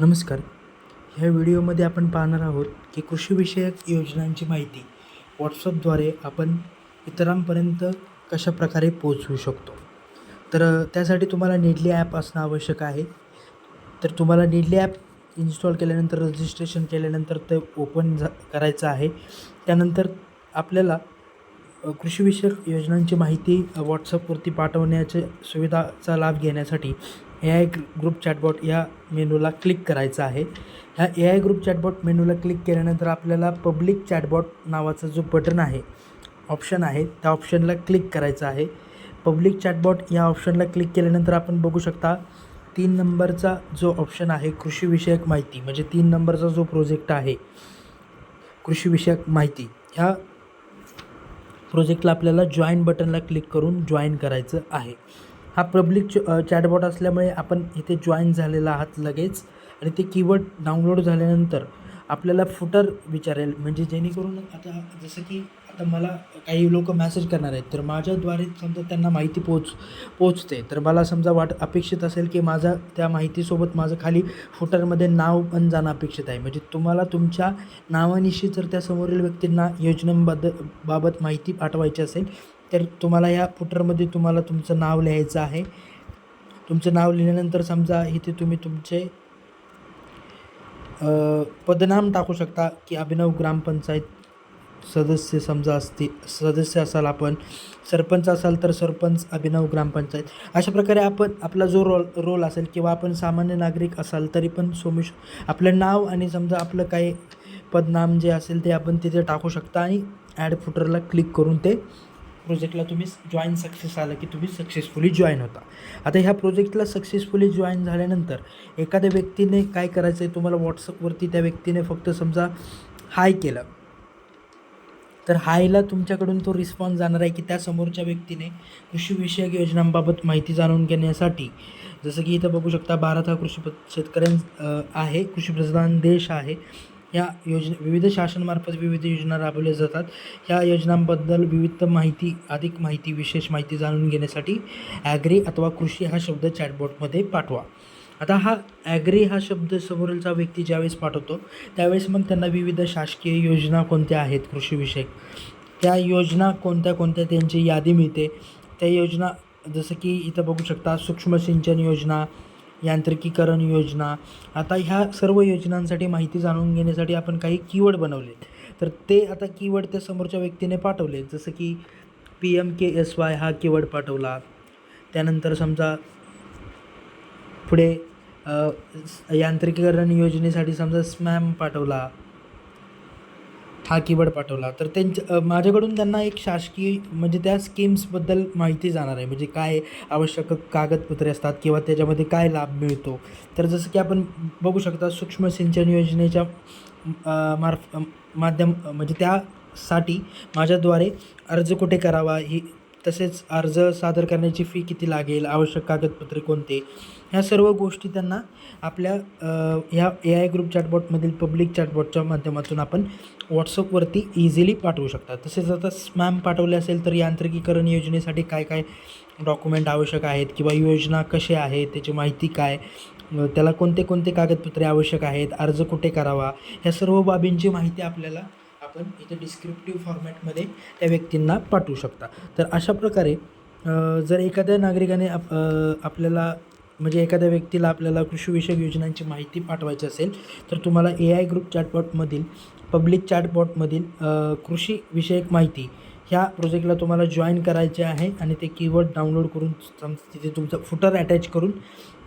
नमस्कार. ह्या व्हिडिओमध्ये आपण पाहणार आहोत की कृषीविषयक योजनांची माहिती व्हॉट्सअपद्वारे आपण इतरांपर्यंत कशा प्रकारे पोचवू शकतो? तर त्यासाठी तुम्हाला निडली ॲप असणं आवश्यक आहे. तर तुम्हाला निडली ॲप इन्स्टॉल केल्यानंतर रजिस्ट्रेशन केल्यानंतर ते ओपन झा करायचं आहे. त्यानंतर आपल्याला कृषीविषयक योजनांची माहिती व्हॉट्सअपवरती पाठवण्याच्या सुविधाचा लाभ घेण्यासाठी ए आय ग्रुप चॅटबॉट या मेनूला क्लिक करायचं आहे. ह्या ए आय ग्रुप चॅटबॉट मेनूला क्लिक केल्यानंतर आपल्याला पब्लिक चॅटबॉट नावाचा जो बटन आहे ऑप्शन आहे त्या ऑप्शनला क्लिक करायचं आहे. पब्लिक चॅटबॉट या ऑप्शनला क्लिक केल्यानंतर आपण बघू शकता तीन नंबरचा जो ऑप्शन आहे कृषीविषयक माहिती म्हणजे तीन नंबरचा जो प्रोजेक्ट आहे कृषीविषयक माहिती ह्या प्रोजेक्टला आपल्याला जॉईन बटनला क्लिक करून जॉईन करायचं आहे. हा पब्लिक च चॅटबॉट असल्यामुळे आपण इथे जॉईन झालेला आहात लगेच. आणि ते कीवर्ड डाउनलोड झाल्यानंतर आपल्याला फुटर विचारेल. म्हणजे जेणेकरून आता जसं की आता मला काही लोक मॅसेज करणार आहेत. तर माझ्याद्वारे समजा त्यांना माहिती पोच पोचते. तर मला समजा वाट अपेक्षित असेल की माझा त्या माहितीसोबत माझं खाली फुटरमध्ये नाव पण जाणं अपेक्षित आहे. म्हणजे तुम्हाला तुमच्या नावानिशी जर त्या समोरील व्यक्तींना योजनेबद्दल बाबत माहिती पाठवायची असेल तर तुम्हाला या फुटरमध्ये तुम्हाला तुमचं नाव लिहायचं आहे. तुमचं नाव लिहिल्यानंतर समजा इथे तुम्ही तुमचे पदनाम टाकू शकता की अभिनव ग्रामपंचायत सदस्य समजा असते सदस्य असाल आपण सरपंच असाल तर सरपंच अभिनव ग्रामपंचायत. अशा प्रकारे आपण आपला जो रोल रोल असेल किंवा आपण सामान्य नागरिक असाल तरी पण सोमिश आपलं नाव आणि समजा आपलं काही पदनाम जे असेल ते आपण तिथे टाकू शकता आणि ॲड फुटरला क्लिक करून ते प्रोजेक्टला तुम्ही जॉईन सक्सेस आलं की तुम्ही सक्सेसफुली जॉईन होता. आता ह्या प्रोजेक्टला सक्सेसफुली जॉईन झाल्यानंतर एखाद्या व्यक्तीने काय करायचं आहे तुम्हाला व्हॉट्सअपवरती त्या व्यक्तीने फक्त समजा हाय केलं. तर हायला तुमच्याकडून तो रिस्पॉन्स जाणार आहे की त्या समोरच्या व्यक्तीने कृषीविषयक योजनांबाबत माहिती जाणून घेण्यासाठी जसं की इथं बघू शकता भारत हा कृषी शेतकऱ्यां आहे कृषीप्रधान देश आहे. या योजना विविध शासनामार्फत विविध योजना राबवल्या जातात. या योजनांबद्दल विविध माहिती अधिक माहिती विशेष माहिती जाणून घेण्यासाठी ॲग्री अथवा कृषी हा शब्द चॅटबॉटमध्ये पाठवा. आता हा ॲग्री हा शब्द समोरचा व्यक्ती ज्यावेळेस पाठवतो त्यावेळेस मग त्यांना विविध शासकीय योजना कोणत्या आहेत कृषीविषयक? त्या योजना कोणत्या कोणत्या त्यांची यादी मिळते? त्या योजना जसं की इथं बघू शकता सूक्ष्म सिंचन योजना यांत्रिकीकरण योजना. आता ह्या सर्व योजनांसाठी माहिती जाणून घेण्यासाठी आपण काही कीवर्ड बनवले तर ते आता कीवर्ड त्या समोरच्या व्यक्तीने पाठवले जसं की P M K S Y हा कीवर्ड पाठवला. त्यानंतर समजा पुढे यांत्रिकीकरण योजनेसाठी समजा स्मॅम पाठवला. हा कीवर्ड पाठवला. तर त्यांच्या माझ्याकडून त्यांना एक शासकीय म्हणजे त्या स्कीम्सबद्दल माहिती जाणार आहे. म्हणजे काय आवश्यक कागदपत्रे असतात किंवा त्याच्यामध्ये काय लाभ मिळतो. तर जसं की आपण बघू शकता सूक्ष्म सिंचन योजनेच्या मार्फ माध्यम म्हणजे त्यासाठी माझ्याद्वारे अर्ज कुठे करावा ही तसेच अर्ज सादर करण्याची फी किती लागेल आवश्यक कागदपत्रे कोणते? ह्या सर्व गोष्टी त्यांना आपल्या ह्या ए आय ग्रुप चॅटबॉटमधील पब्लिक चॅटबॉटच्या माध्यमातून आपण व्हॉट्सअपवरती इझिली पाठवू शकता. तसेच आता स्मॅम पाठवले असेल तर यांत्रिकीकरण योजनेसाठी काय काय डॉक्युमेंट आवश्यक आहेत किंवा योजना कसे आहे त्याची माहिती काय? त्याला कोणते कोणते कागदपत्रे आवश्यक आहेत अर्ज कुठे करावा? ह्या सर्व बाबींची माहिती आपल्याला आपण इथे डिस्क्रिप्टिव्ह फॉर्मॅटमध्ये त्या व्यक्तींना पाठवू शकता. तर अशा प्रकारे जर एखाद्या नागरिकाने आप आपल्याला म्हणजे एखाद्या व्यक्तीला आपल्याला कृषीविषयक योजनांची माहिती पाठवायची असेल तर तुम्हाला ए आय ग्रुप चॅटबॉटमधील पब्लिक चॅटबॉटमधील कृषीविषयक माहिती ह्या प्रोजेक्टला तुम्हाला जॉईन करायचे आहे आणि ते कीवर्ड डाउनलोड करून सम तिथे तुमचं फुटर अटॅच करून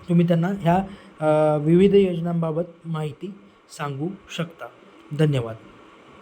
तुम्ही त्यांना ह्या विविध योजनांबाबत माहिती सांगू शकता. धन्यवाद.